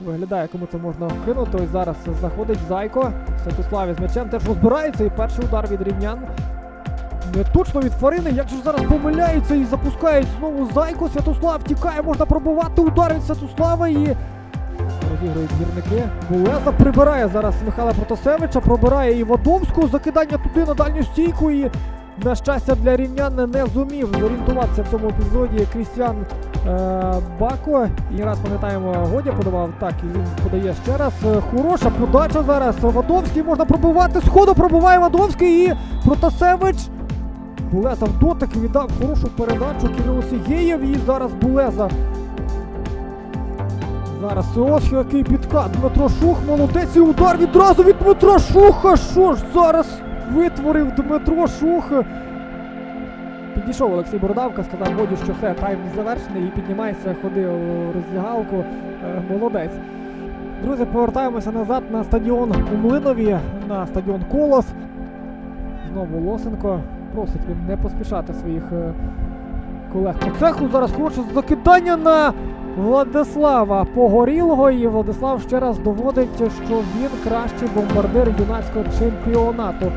Виглядає, кому це можна вкинути. Ось зараз заходить Зайко. Святослав із м'ячем теж розбирається. І перший удар від рівнян. Не точно від Фарини. Як же зараз помиляються і запускають знову Зайко. Святослав тікає, можна пробувати удар від Святослава і. Розігрують гірники. Булеза прибирає зараз Михайла Протасевича, пробирає і Вадовську. Закидання туди на дальню стійку. І на щастя для рівнян не зумів зорієнтуватися в цьому епізоді Крістіан Бако. І раз пам'ятаємо, Годя подавав. Так, він подає ще раз. Е, Хороша подача зараз. Вадовський можна пробивати. Сходу пробиває Вадовський і Протасевич. Булеза в дотик віддав хорошу передачу Кирилу Сігєєв. І зараз Булеза. Зараз ось який підкат. Дмитро Шух, молодець і удар відразу від Дмитра Шуха. Що ж зараз витворив Дмитро Шух? Підійшов Олексій Бородавка, сказав Годі, що все, тайм завершений і піднімається, ходи у роздягалку. Е, Молодець. Друзі, повертаємося назад на стадіон у Млинові, на стадіон Колос. Знову Лосенко. Просить він не поспішати своїх е, колег по цеху. Зараз хороше закидання на Владислава Погорілого. І Владислав ще раз доводить, що він кращий бомбардир юнацького чемпіонату.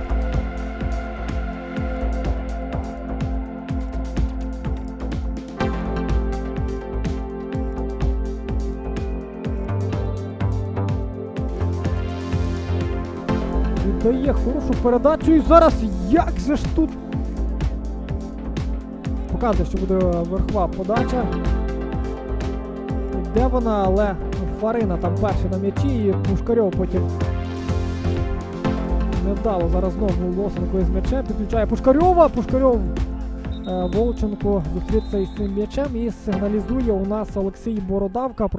Віддає хорошу передачу і зараз як же ж тут. Показує, що буде верхова подача. Де вона, але Фарина там перший на м'ячі і Пушкарьов потім невдало зараз знову Лосенко із м'ячем. Підключає Пушкарьова. Пушкарьов е, Волченко зустрівся із цим м'ячем і сигналізує у нас Олексій Бородавка